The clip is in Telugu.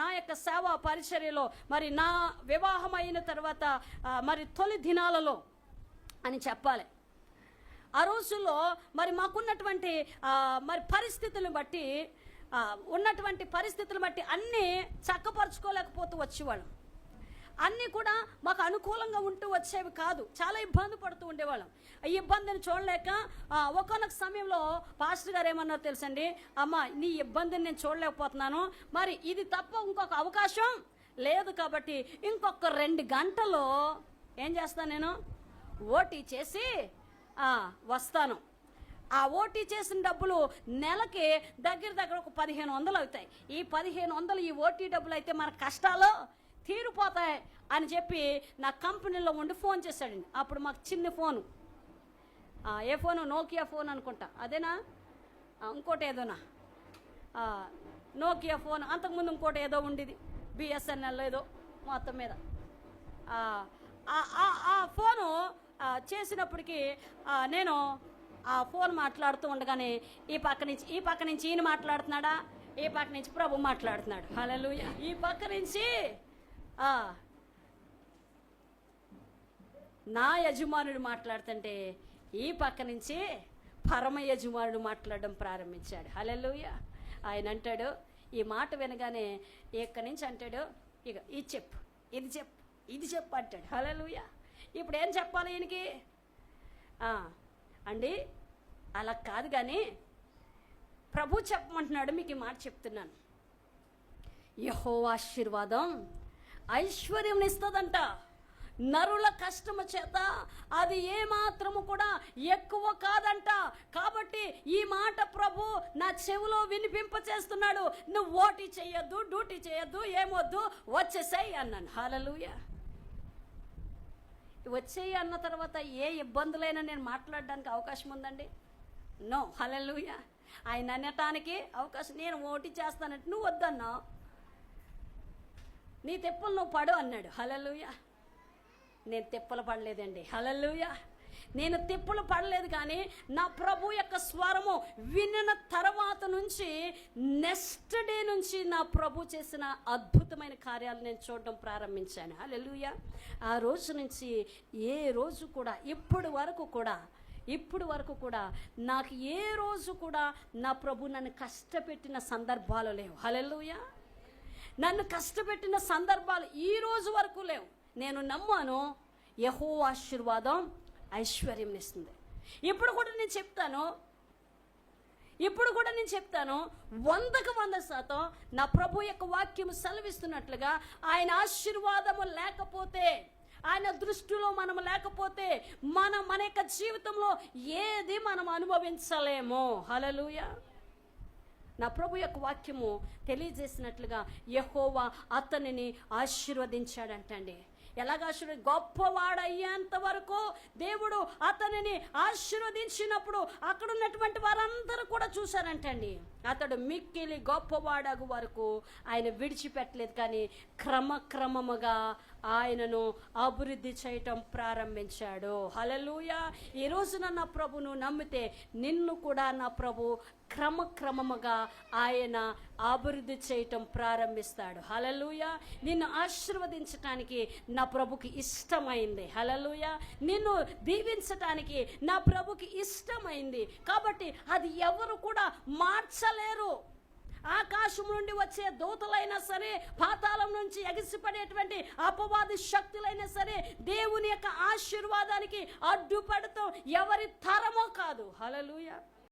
నా యొక్క సేవా పరిచర్యలో మరి నా వివాహం అయిన తర్వాత మరి తొలి దినాలలో అని చెప్పాలి. ఆ రోజుల్లో మరి మాకున్నటువంటి మరి పరిస్థితులను బట్టి ఉన్నటువంటి పరిస్థితులను బట్టి అన్నీ చక్కపరుచుకోలేకపోతూ వచ్చేవాళ్ళం. అన్నీ కూడా మాకు అనుకూలంగా ఉంటూ వచ్చేవి కాదు. చాలా ఇబ్బంది పడుతూ ఉండేవాళ్ళం. ఈ ఇబ్బందిని చూడలేక ఒకనొక సమయంలో పాస్టర్ గారు ఏమన్నారు తెలుసండి? అమ్మ నీ ఇబ్బందిని నేను చూడలేకపోతున్నాను. మరి ఇది తప్ప ఇంకొక అవకాశం లేదు కాబట్టి ఇంకొక రెండు గంటలు ఏం చేస్తాను నేను? ఓటీ చేసి వస్తాను. ఆ ఓటీ చేసిన డబ్బులు నెలకి దగ్గర దగ్గర ఒక పదిహేను వందలు అవుతాయి. ఈ పదిహేను వందలు ఈ ఓటీ డబ్బులు అయితే మన కష్టాలు తీరిపోతాయి అని చెప్పి నా కంపెనీలో ఉండి ఫోన్ చేశాడండి. అప్పుడు మాకు చిన్న ఫోను. ఏ ఫోను? నోకియా ఫోన్ అనుకుంటా. అదేనా? ఇంకోటి ఏదోనా? Nokia phone. అంతకుముందు ఇంకోటి ఏదో ఉండేది. బిఎస్ఎన్ఎల్ ఏదో మొత్తం మీద. ఆ, ఆ- ఆ- ఫోను చేసినప్పటికీ నేను ఆ ఫోన్ మాట్లాడుతూ ఉండగానే ఈ పక్క నుంచి ఈ పక్క నుంచి ఈయన మాట్లాడుతున్నాడా? ఈ పక్క నుంచి ప్రభు మాట్లాడుతున్నాడు. హలో ఈ పక్క నుంచి నా యజమానుడు మాట్లాడుతుంటే ఈ పక్క నుంచి పరమ యజమానుడు మాట్లాడడం ప్రారంభించాడు. హల్లెలూయ. ఆయన అంటాడు ఈ మాట వినగానే ఇక్కడి నుంచి అంటాడు ఇక ఇది చెప్పు ఇది చెప్పు ఇది చెప్పు అంటాడు. హల్లెలూయ. ఇప్పుడు ఏం చెప్పాలి ఈయనకి? అండి అలా కాదు కానీ ప్రభు చెప్పమంటున్నాడు మీకు ఈ మాట చెప్తున్నాను. యహో ఆశీర్వాదం ఐశ్వర్యం ఇస్తుందంట. నరుల కష్టము చేత అది ఏ కూడా ఎక్కువ కాదంట. కాబట్టి ఈ మాట ప్రభు నా చెవిలో వినిపింప చేస్తున్నాడు. నువ్వు ఓటీ చేయొద్దు డ్యూటీ చేయొద్దు ఏమొద్దు వచ్చేసాయి అన్నాను. హాలలుయ వచ్చేయి అన్న తర్వాత ఏ ఇబ్బందులైనా నేను మాట్లాడడానికి అవకాశం ఉందండి? నో. హలలుయ ఆయన అనటానికి అవకాశం. నేను ఓటీ చేస్తానంటే నువ్వు వద్దన్నావు. నీ తెప్పలు నువ్వు పడు అన్నాడు. హలలుయ నేను తిప్పలు పడలేదండి. హలలుయ నేను తిప్పలు పడలేదు కానీ నా ప్రభు యొక్క స్వరము వినిన తర్వాత నుంచి నెక్స్ట్ డే నుంచి నా ప్రభు చేసిన అద్భుతమైన కార్యాలు నేను చూడడం ప్రారంభించాను. హలలుయ ఆ రోజు నుంచి ఏ రోజు కూడా ఇప్పటి వరకు కూడా ఇప్పుడు వరకు కూడా నాకు ఏ రోజు కూడా నా ప్రభు నన్ను కష్టపెట్టిన సందర్భాలు లేవు. హలలుయా నన్ను కష్టపెట్టిన సందర్భాలు ఈ రోజు వరకు లేవు. నేను నమ్మాను యహో ఆశీర్వాదం ఐశ్వర్యం ఇస్తుంది ఇప్పుడు కూడా నేను చెప్తాను ఇప్పుడు కూడా నేను చెప్తాను వందకు వంద శాతం నా ప్రభు యొక్క వాక్యం సెలవిస్తున్నట్లుగా ఆయన ఆశీర్వాదము లేకపోతే ఆయన దృష్టిలో మనం లేకపోతే మన మన యొక్క జీవితంలో ఏది మనం అనుభవించలేము. హలలుయా నా ప్రభు యొక్క వాక్యము తెలియజేసినట్లుగా యహోవా అతనిని ఆశీర్వదించాడంటండి. ఎలాగ ఆశీర్వది గొప్పవాడయ్యేంత వరకు దేవుడు అతనిని ఆశీర్వదించినప్పుడు అక్కడ ఉన్నటువంటి వారందరూ కూడా చూశారంటండి. అతడు మిక్కిలి గొప్పవాడగు వరకు ఆయన విడిచిపెట్టలేదు కానీ క్రమక్రమముగా ఆయనను అభివృద్ధి చేయటం ప్రారంభించాడు. హలలుయ ఈ రోజున నా ప్రభును నమ్మితే నిన్ను కూడా నా ప్రభు క్రమక్రమముగా ఆయన అభివృద్ధి చేయటం ప్రారంభిస్తాడు. హలలుయ నిన్ను ఆశీర్వదించటానికి నా ప్రభుకి ఇష్టమైంది. హలలుయ నిన్ను దీవించటానికి నా ప్రభుకి ఇష్టమైంది. కాబట్టి అది ఎవరు కూడా మార్చలేరు. ఆకాశం నుండి వచ్చే దూతలైనా సరే పాతాళం నుంచి ఎగిసిపడేటువంటి అపవాది శక్తులైనా సరే దేవుని యొక్క ఆశీర్వాదానికి అడ్డుపడతాం ఎవరి తరమో కాదు. హలలుయా